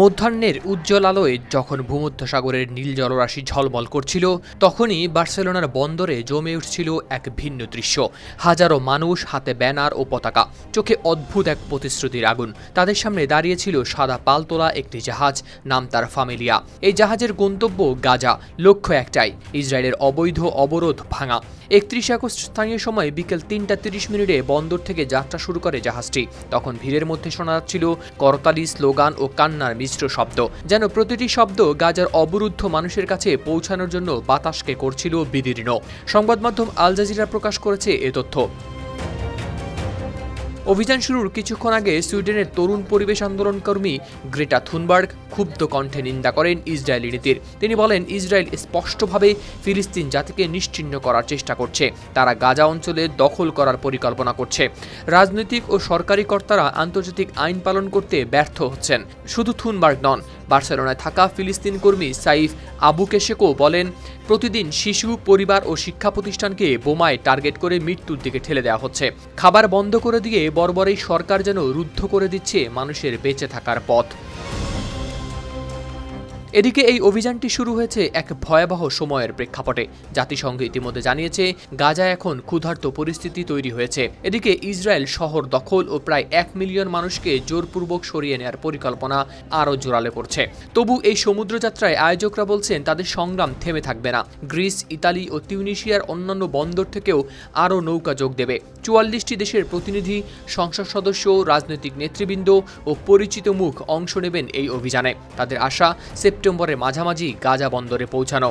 মধ্যাহ্নের উজ্জ্বল আলোয় যখন ভূমধ্যসাগরের নীল জলরাশি ঝলমল করছিল, তখনই বার্সেলোনার বন্দরে জমে উঠছিল এক ভিন্ন দৃশ্য। হাজারো মানুষ হাতে ব্যানার ও পতাকা, চোখে অদ্ভুত এক প্রতিশ্রুতির আগুন। তাদের সামনে দাঁড়িয়েছিল সাদা পালতোলা একটি জাহাজ, নাম তার ফামিলিয়া এই জাহাজের গন্তব্য গাজা, লক্ষ্য একটাই, ইসরায়েলের অবৈধ অবরোধ ভাঙা। একত্রিশ আগস্ট স্থানীয় সময় বিকেল তিনটা তিরিশ মিনিটে বন্দর থেকে যাত্রা শুরু করে জাহাজটি। তখন ভিড়ের মধ্যে শোনা যাচ্ছিল করতালি স্লোগান ও কান্নার মিশ্র শব্দ। যেন প্রতিটি শব্দ গাজার অবরুদ্ধ মানুষের কাছে পৌঁছানোর জন্য বাতাসকে করছিল বিদীর্ণ। সংবাদ মাধ্যম আল জাজিরা প্রকাশ করেছে এ তথ্য। অভিযান শুরুর কিছুক্ষণ আগে সুইডেনের তরুণ পরিবেশ আন্দোলনকর্মী গ্রেটা থুনবার্গ ক্ষুব্ধ কণ্ঠে নিন্দা করেন ইসরায়েলি নীতির। তিনি বলেন, ইসরায়েল স্পষ্টভাবে ফিলিস্তিন জাতিকে নিশ্চিহ্ন করার চেষ্টা করছে। তারা গাজা অঞ্চলে দখল করার পরিকল্পনা করছে। রাজনৈতিক ও সরকারি কর্তারা আন্তর্জাতিক আইন পালন করতে ব্যর্থ হচ্ছেন। শুধু থুনবার্গ নন বার্সেলোনায় থাকা ফিলিস্তিন কর্মী সাইফ আবু কেশেকো বলেন, প্রতিদিন শিশু, পরিবার ও শিক্ষা প্রতিষ্ঠানকে বোমায় টার্গেট করে মৃত্যুর দিকে ঠেলে দেওয়া হচ্ছে। খাবার বন্ধ করে দিয়ে বর্বরেই সরকার যেন রুদ্ধ করে দিচ্ছে মানুষের বেঁচে থাকার পথ। এদিকে এই অভিযানটি শুরু হয়েছে এক ভয়াবহ সময়ের প্রেক্ষাপটে। জাতিসংঘ ইতিমধ্যে জানিয়েছে গাজা এখন ক্ষুধার্ত পরিস্থিতি তৈরি হয়েছে। এদিকে ইসরায়েল শহর দখল ও প্রায় এক মিলিয়ন মানুষকে জোরপূর্বক সরিয়ে নেওয়ার পরিকল্পনা আরও জোরালো করছে। তবু এই সমুদ্রযাত্রায় আয়োজকরা বলছেন, তাদের সংগ্রাম থেমে থাকবে না। গ্রিস, ইতালি ও তিউনিশিয়ার অন্যান্য বন্দর থেকেও আরও নৌকা যোগ দেবে। চুয়াল্লিশটি দেশের প্রতিনিধি, সংসদ সদস্য, রাজনৈতিক নেতৃবৃন্দ ও পরিচিত মুখ অংশ নেবেন এই অভিযানে। তাদের আশা সেপ্টেম্বরের মাঝামাঝি গাজা বন্দরে পৌঁছানো।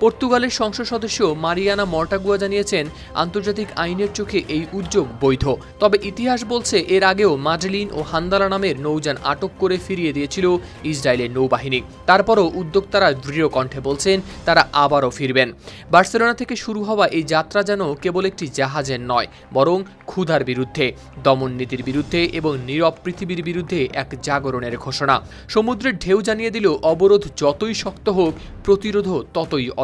পর্তুগালের সংসদ সদস্য মারিয়ানা মর্টাগুয়া জানিয়েছেন, আন্তর্জাতিক আইনের চোখে এই উদ্যোগ বৈধ। তবে ইতিহাস বলছে, এর আগেও মাজলিন ও হান্দালা নামের নৌযান আটক করে ফিরিয়ে দিয়েছিল ইসরায়েলের নৌবাহিনী। তারপরও উদ্যোক্তারা দৃঢ় কণ্ঠে বলছেন, তারা আবারও ফিরবেন। বার্সেলোনা থেকে শুরু হওয়া এই যাত্রা যেন কেবল একটি জাহাজের নয়, বরং ক্ষুধার বিরুদ্ধে, দমন নীতির বিরুদ্ধে এবং নীরব পৃথিবীর বিরুদ্ধে এক জাগরণের ঘোষণা। সমুদ্রের ঢেউ জানিয়ে দিল অবরোধ যতই শক্ত হোক, প্রতিরোধও ততই